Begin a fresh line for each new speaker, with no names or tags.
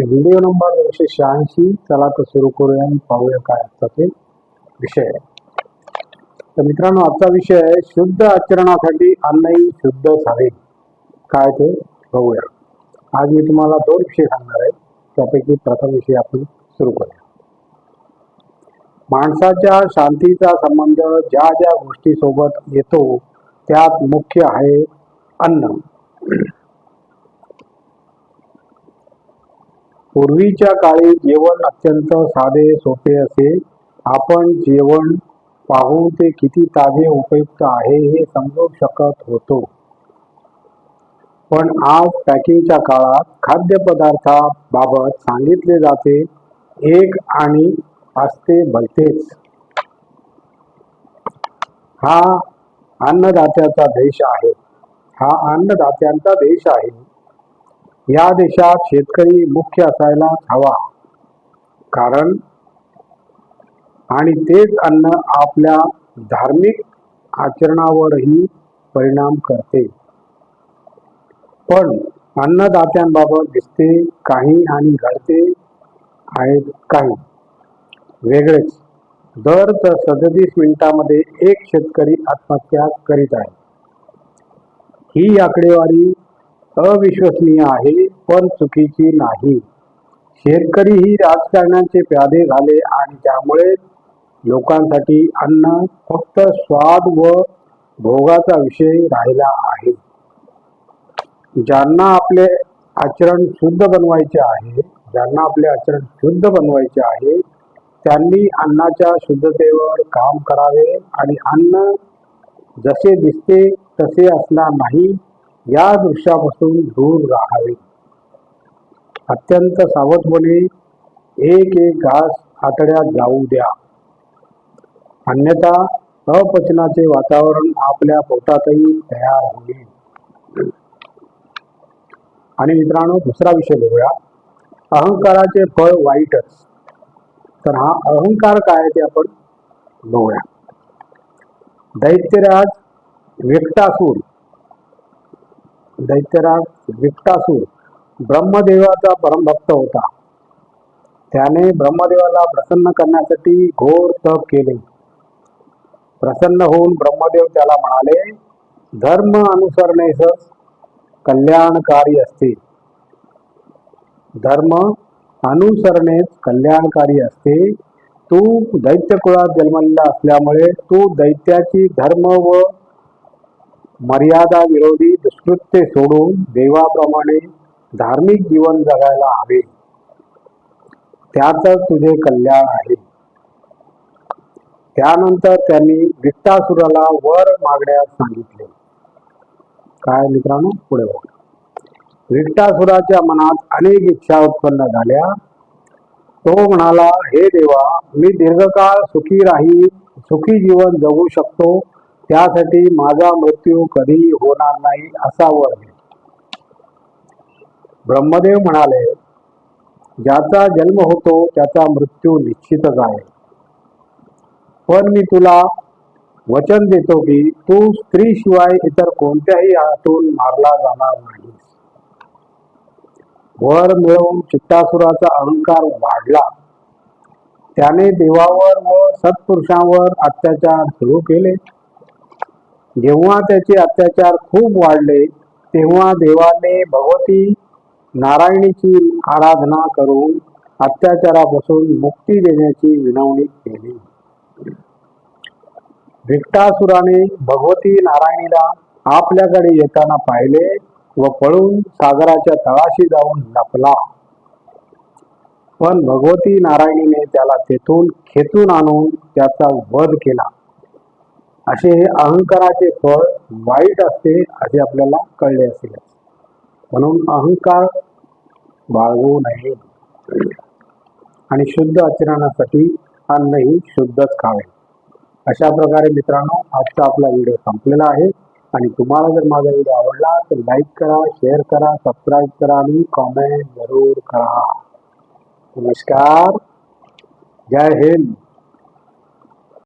Video number एकशे शहाऐंशी. चला तर सुरू करूया आणि पाहूया काय आजचा ते विषय. तर मित्रांनो आजचा विषय आहे शुद्ध आचरणासाठी अन्नही शुद्ध झाले. काय ते? बघूया. आज मी तुम्हाला दोन विषय सांगणार आहे. त्यापैकी प्रथम विषय आपण सुरू करूया. माणसाच्या शांतीचा संबंध ज्या ज्या गोष्टीसोबत येतो त्यात मुख्य आहे अन्न. पूर्वीच्या काळी जेवण अत्यंत साधे सोपे असे. आपण जेवण पाहून ते किती ताजे उपयुक्त आहे हे समजू शकत होतो. पण आज पॅकिंगच्या काळात खाद्यपदार्थाबाबत सांगितले जाते एक आणि असते भलतेच हा अन्नदात्याचा देश आहे. हा अन्नदात्यांचा देश आहे. या देशात शेतकरी मुख्य असायलाच हवा. कारण आणि तेच अन्न आपल्या धार्मिक आचरणावरही परिणाम करते. पण अन्नदात्यांबाबत दिसते काही आणि घडते आहेत काही. वेगळेच. दर तर सदतीस मिनिटामध्ये एक शेतकरी आत्महत्या करीत आहे. ही आकडेवारी अविश्वसनीय आहे पण चुकीची नाही. शेतकरी ही राजकारणाचे प्यादे झाले आणि त्यामुळे लोकांसाठी अन्न फक्त स्वाद व भोगाचा विषय राहिला आहे. ज्यांना आपले आचरण शुद्ध बनवायचे आहे ज्यांना आपले आचरण शुद्ध बनवायचे आहे त्यांनी अन्नाच्या शुद्धतेवर काम करावे आणि अन्न जसे दिसते तसे असणार नाही. या दृश्यापासून दूर राहावे. अत्यंत सावधपणे एक एक घास आतड्यात जाऊ द्या. अन्यथा अपचनाचे वातावरण आपल्या पोटातही तयार होईल. आणि मित्रांनो दुसरा विषय बघूया. अहंकाराचे फळ वाईटच. तर हा अहंकार काय आहे ते आपण बघूया. दैत्यराज विकटासूर दैत्यराज विकटासूर ब्रह्मदेवाचा परमभक्त होता. त्याने ब्रह्मदेवाला प्रसन्न करण्यासाठी घोर तप केले. प्रसन्न होऊन ब्रह्मदेव त्याला म्हणाले धर्म अनुसरणेस कल्याणकारी असते. धर्म अनुसरणेच कल्याणकारी असते. तू दैत्य कुळात जन्मलेला असल्यामुळे तू दैत्याची धर्म व मर्यादा विरोधी दुष्कृत्य सोडून देवाप्रमाणे धार्मिक जीवन जगायला हवे. त्याच तुझे कल्याण आहे. त्यानंतर त्यांनी वित्तासुराला वर मागण्यास सांगितले. काय मित्रांनो? पुढे बघा. विट्टासुराच्या मनात अनेक इच्छा उत्पन्न झाल्या. तो म्हणाला हे देवा मी दीर्घकाळ सुखी राहील सुखी जीवन जगू शकतो त्यासाठी माझा मृत्यू कधी होणार नाही असा वर ब्रह्मदेव म्हणाले ज्याचा जन्म होतो त्याचा मृत्यू निश्चितच आहे. पण मी तुला वचन देतो की तू स्त्रीशिवाय इतर कोणत्याही हातून मारला जाणार नाही वर मिळवून चित्तासुराचा अहंकार वाढला. त्याने देवावर व सत्पुरुषांवर अत्याचार सुरू केले. जेव्हा त्याचे अत्याचार खूप वाढले तेव्हा देवाने भगवती नारायणीची आराधना करून अत्याचारापासून मुक्ती देण्याची विनवणी केली. विकटासुराने भगवती नारायणीला आपल्याकडे येताना पाहिले व पळून सागराच्या तळाशी जाऊन लपला. पण भगवती नारायणीने त्याला तेथून खेचून आणून त्याचा वध केला. असे हे अहंकाराचे फळ वाईट असते असे आपल्याला कळले असेल. म्हणून अहंकार बाळगू नये. आणि शुद्ध आचरणासाठी अन्नही शुद्धच खावे. अशा प्रकारे मित्रांनो आजचा आपला व्हिडिओ संपलेला आहे. आणि तुम्हाला जर माझा व्हिडिओ आवडला तर लाईक करा शेअर करा सबस्क्राईब करा आणि कॉमेंट जरूर करा. नमस्कार. जय हिंद.